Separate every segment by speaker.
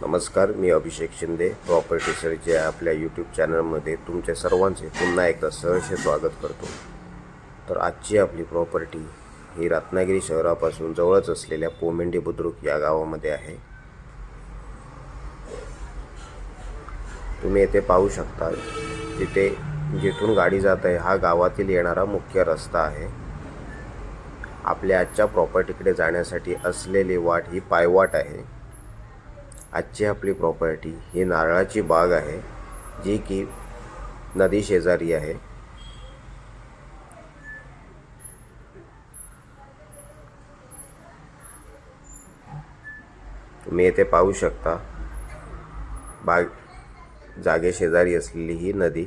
Speaker 1: नमस्कार मी Abhishek Shinde property search आपल्या यूट्यूब चॅनलमध्ये तुमच्या सर्वांचे पुन्हा एकदा सहर्ष स्वागत करतो. तर आजची आपली प्रॉपर्टी ही रत्नागिरी शहरापासून जवळच असलेल्या पोमेंडी बुद्रुक या गावामध्ये आहे. तुम्ही येथे पाहू शकता तिथे जिथून गाडी जात आहे हा गावातील येणारा मुख्य रस्ता आहे. आपल्या आजच्या प्रॉपर्टीकडे जाण्यासाठी असलेली वाट ही पायवाट आहे. आजची आपली प्रॉपर्टी ही नारळाची बाग आहे जी की नदी शेजारी आहे. तुम्ही येथे पाहू शकता बाग जागे शेजारी असलेली ही नदी.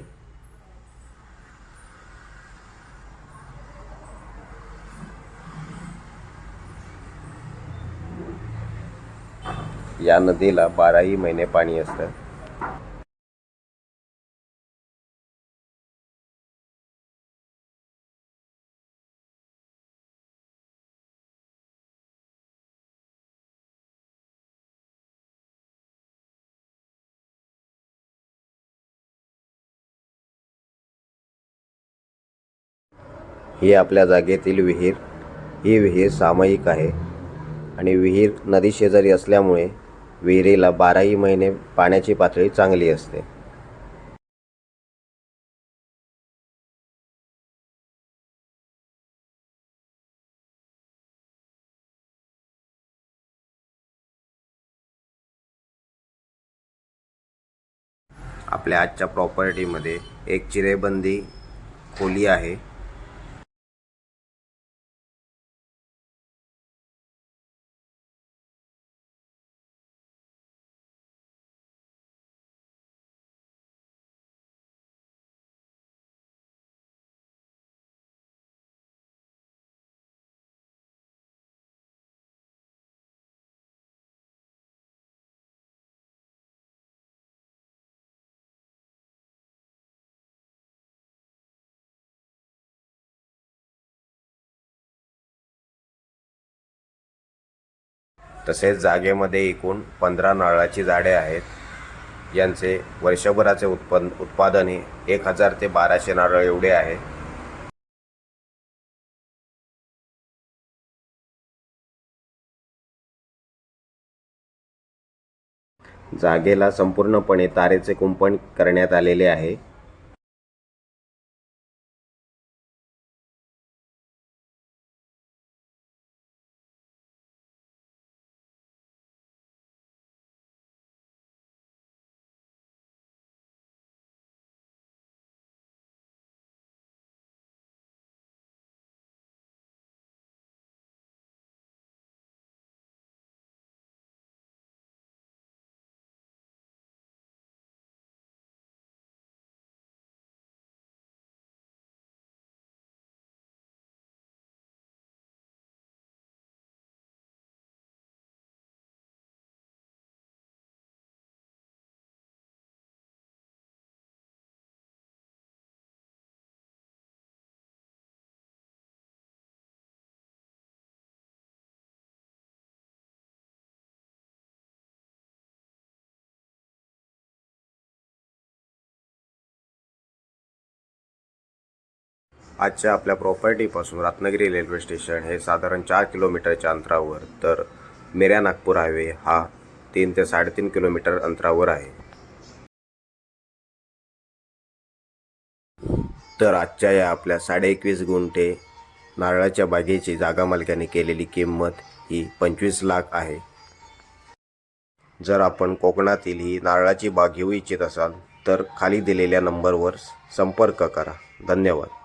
Speaker 1: या नदीला बाराही महिने पाणी असतं. ही आपल्या जागेतील विहीर. ही विहीर सामायिक आहे आणि विहीर नदी शेजारी असल्यामुळे विहिरीला बाराही महिने पाण्याची पातळी चांगली असते. आपल्या आजच्या प्रॉपर्टीमध्ये एक चिरेबंदी खोली आहे. तसेच जागेमध्ये एकूण पंधरा नारळाची झाडे आहेत. यांचे वर्षभराचे उत्पन्न उत्पादन हे एक हजार ते बाराशे नारळ एवढे आहे. जागेला संपूर्णपणे तारेचे कुंपण करण्यात आलेले आहे. आजच्या आपल्या प्रॉपर्टीपासून रत्नागिरी रेल्वे स्टेशन हे साधारण चार किलोमीटरच्या अंतरावर तर मिऱ्या नागपूर हायवे हा तीन ते साडेतीन किलोमीटर अंतरावर आहे. तर आजच्या या आपल्या साडे एकवीस गुंठे नारळाच्या बागेची जागा मालकाने केलेली किंमत ही पंचवीस लाख आहे. जर आपण कोकणातील ही नारळाची बाग घेऊ इच्छित असाल तर खाली दिलेल्या नंबरवर संपर्क करा. धन्यवाद.